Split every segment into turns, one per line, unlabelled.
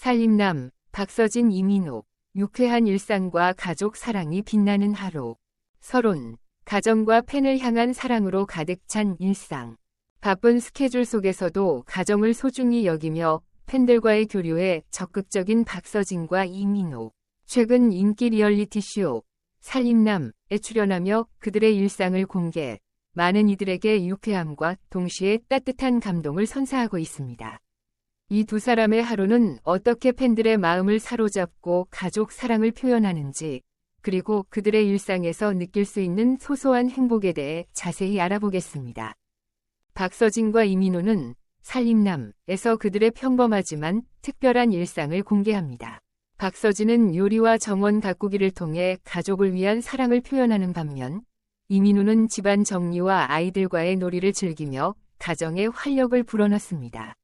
살림남, 박서진 이민호, 유쾌한 일상과 가족 사랑이 빛나는 하루. 서론, 가정과 팬을 향한 사랑으로 가득 찬 일상. 바쁜 스케줄 속에서도 가정을 소중히 여기며 팬들과의 교류에 적극적인 박서진과 이민호. 최근 인기 리얼리티 쇼 살림남에 출연하며 그들의 일상을 공개, 많은 이들에게 유쾌함과 동시에 따뜻한 감동을 선사하고 있습니다. 이 두 사람의 하루는 어떻게 팬들의 마음을 사로잡고 가족 사랑을 표현하는지, 그리고 그들의 일상에서 느낄 수 있는 소소한 행복에 대해 자세히 알아보겠습니다. 박서진과 이민호는 살림남에서 그들의 평범하지만 특별한 일상을 공개합니다. 박서진은 요리와 정원 가꾸기를 통해 가족을 위한 사랑을 표현하는 반면 이민우는 집안 정리와 아이들과의 놀이를 즐기며 가정에 활력을 불어넣습니다.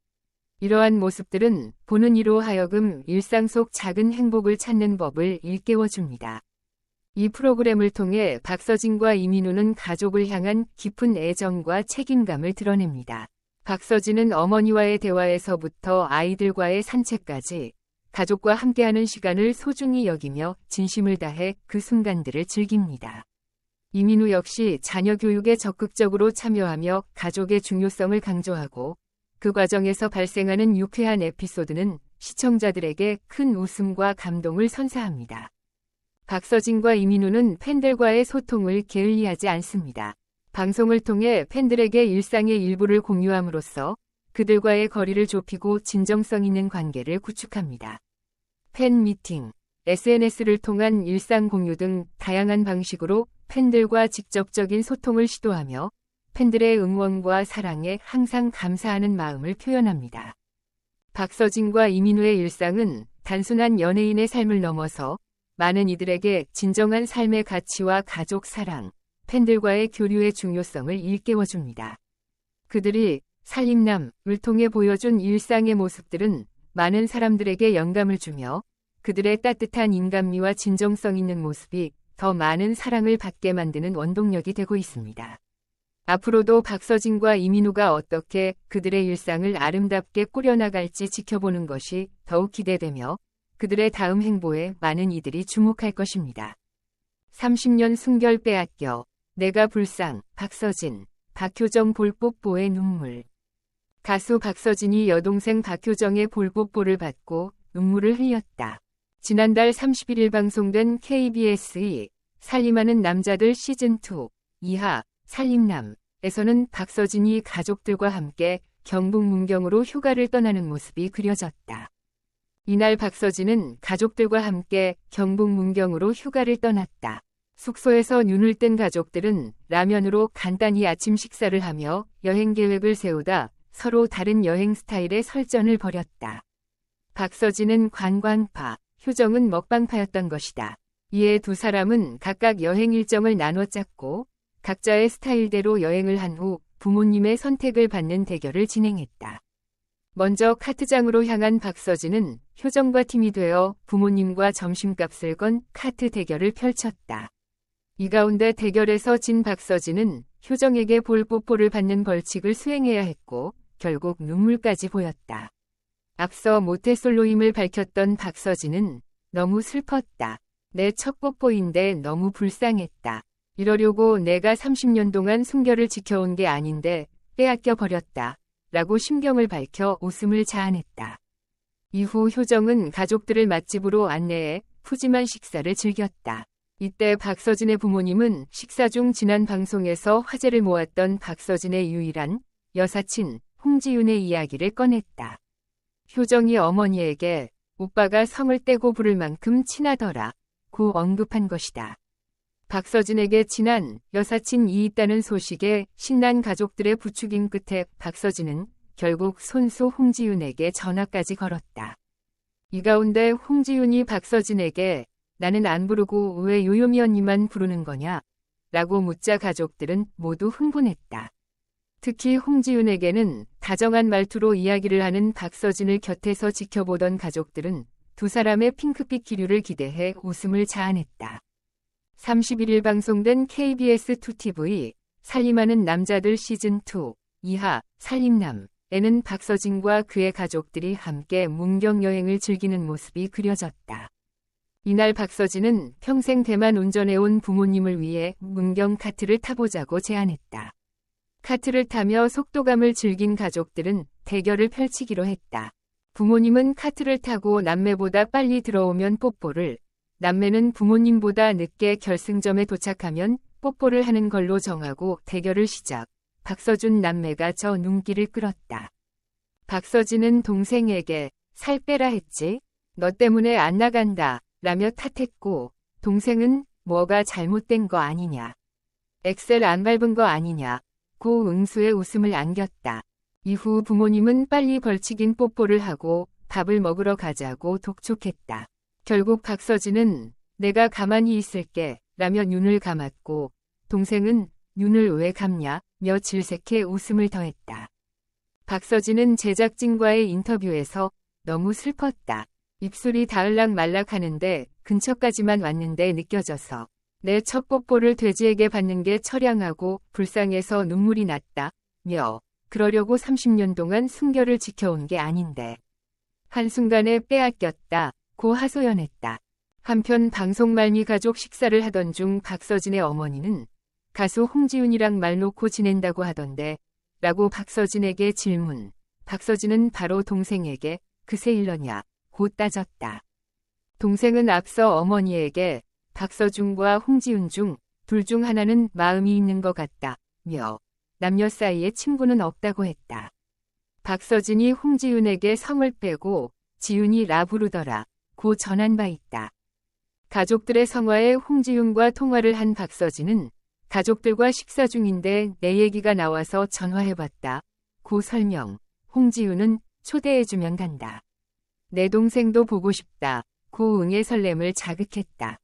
이러한 모습들은 보는 이로 하여금 일상 속 작은 행복을 찾는 법을 일깨워 줍니다. 이 프로그램을 통해 박서진과 이민우는 가족을 향한 깊은 애정과 책임감을 드러냅니다. 박서진은 어머니와의 대화에서부터 아이들과의 산책까지 가족과 함께하는 시간을 소중히 여기며 진심을 다해 그 순간들을 즐깁니다. 이민우 역시 자녀 교육에 적극적으로 참여하며 가족의 중요성을 강조하고 그 과정에서 발생하는 유쾌한 에피소드는 시청자들에게 큰 웃음과 감동을 선사합니다. 박서진과 이민우는 팬들과의 소통을 게을리하지 않습니다. 방송을 통해 팬들에게 일상의 일부를 공유함으로써 그들과의 거리를 좁히고 진정성 있는 관계를 구축합니다. 팬 미팅, SNS를 통한 일상 공유 등 다양한 방식으로 팬들과 직접적인 소통을 시도하며 팬들의 응원과 사랑에 항상 감사하는 마음을 표현합니다. 박서진과 이민우의 일상은 단순한 연예인의 삶을 넘어서 많은 이들에게 진정한 삶의 가치와 가족 사랑, 팬들과의 교류의 중요성을 일깨워줍니다. 그들이 살림남을 통해 보여준 일상의 모습들은 많은 사람들에게 영감을 주며 그들의 따뜻한 인간미와 진정성 있는 모습이 더 많은 사랑을 받게 만드는 원동력이 되고 있습니다. 앞으로도 박서진과 이민우가 어떻게 그들의 일상을 아름답게 꾸려나갈지 지켜보는 것이 더욱 기대되며 그들의 다음 행보에 많은 이들이 주목할 것입니다. 30년 순결 빼앗겨 내가 불상 박서진 박효정 볼뽀뽀의 눈물 가수 박서진이 여동생 박효정의 볼뽀뽀를 받고 눈물을 흘렸다. 지난달 31일 방송된 KBS의 살림하는 남자들 시즌2 이하 살림남에서는 박서진이 가족들과 함께 경북 문경으로 휴가를 떠나는 모습이 그려졌다. 이날 박서진은 가족들과 함께 경북 문경으로 휴가를 떠났다. 숙소에서 눈을 뜬 가족들은 라면으로 간단히 아침 식사를 하며 여행 계획을 세우다 서로 다른 여행 스타일의 설전을 벌였다. 박서진은 관광파, 효정은 먹방파였던 것이다. 이에 두 사람은 각각 여행 일정을 나눠 짰고 각자의 스타일대로 여행을 한 후 부모님의 선택을 받는 대결을 진행했다. 먼저 카트장으로 향한 박서진은 효정과 팀이 되어 부모님과 점심값을 건 카트 대결을 펼쳤다. 이 가운데 대결에서 진 박서진은 효정에게 볼뽀뽀를 받는 벌칙을 수행해야 했고 결국 눈물까지 보였다. 앞서 모태솔로임을 밝혔던 박서진은 너무 슬펐다. 내 첫 뽀뽀인데 너무 불쌍했다. 이러려고 내가 30년 동안 순결을 지켜온 게 아닌데 빼앗겨 버렸다. 라고 심경을 밝혀 웃음을 자아냈다. 이후 효정은 가족들을 맛집으로 안내해 푸짐한 식사를 즐겼다. 이때 박서진의 부모님은 식사 중 지난 방송에서 화제를 모았던 박서진의 유일한 여사친 홍지윤의 이야기를 꺼냈다. 효정이 어머니에게 오빠가 성을 떼고 부를 만큼 친하더라. 고 언급한 것이다. 박서진에게 친한 여사친이 있다는 소식에 신난 가족들의 부추김 끝에 박서진은 결국 손수 홍지윤에게 전화까지 걸었다. 이 가운데 홍지윤이 박서진에게 나는 안 부르고 왜 요요미 언니만 부르는 거냐? 라고 묻자 가족들은 모두 흥분했다. 특히 홍지윤에게는 다정한 말투로 이야기를 하는 박서진을 곁에서 지켜보던 가족들은 두 사람의 핑크빛 기류를 기대해 웃음을 자아냈다. 31일 방송된 KBS2TV 살림하는 남자들 시즌2 이하 살림남 에는 박서진과 그의 가족들이 함께 문경 여행을 즐기는 모습이 그려졌다. 이날 박서진은 평생 대만 운전해온 부모님을 위해 문경 카트를 타보자고 제안했다. 카트를 타며 속도감을 즐긴 가족들은 대결을 펼치기로 했다. 부모님은 카트를 타고 남매보다 빨리 들어오면 뽀뽀를, 남매는 부모님보다 늦게 결승점에 도착하면 뽀뽀를 하는 걸로 정하고 대결을 시작. 박서준 남매가 저 눈길을 끌었다. 박서진은 동생에게 살 빼라 했지? 너 때문에 안 나간다. 라며 탓했고, 동생은 뭐가 잘못된 거 아니냐. 엑셀 안 밟은 거 아니냐. 고 응수의 웃음을 안겼다. 이후 부모님은 빨리 벌칙인 뽀뽀를 하고 밥을 먹으러 가자고 독촉했다. 결국 박서진은 내가 가만히 있을게 라며 눈을 감았고 동생은 눈을 왜 감냐 며 질색해 웃음을 더했다. 박서진은 제작진과의 인터뷰에서 너무 슬펐다. 입술이 닿을락 말락 하는데 근처까지만 왔는데 느껴져서 내 첫 뽀뽀를 돼지에게 받는 게 처량하고 불쌍해서 눈물이 났다. 며 그러려고 30년 동안 순결을 지켜온 게 아닌데. 한순간에 빼앗겼다. 고 하소연했다. 한편 방송 말미 가족 식사를 하던 중 박서진의 어머니는 가수 홍지윤이랑 말 놓고 지낸다고 하던데 라고 박서진에게 질문. 박서진은 바로 동생에게 그새 일러냐 고 따졌다. 동생은 앞서 어머니에게 박서준과 홍지윤 중 둘 중 하나는 마음이 있는 것 같다. 며 남녀 사이에 친분은 없다고 했다. 박서진이 홍지윤에게 성을 빼고 지윤이 라 부르더라. 고 전한 바 있다. 가족들의 성화에 홍지윤과 통화를 한 박서진은 가족들과 식사 중인데 내 얘기가 나와서 전화해봤다. 고 설명. 홍지윤은 초대해주면 간다. 내 동생도 보고 싶다. 고 응의 설렘을 자극했다.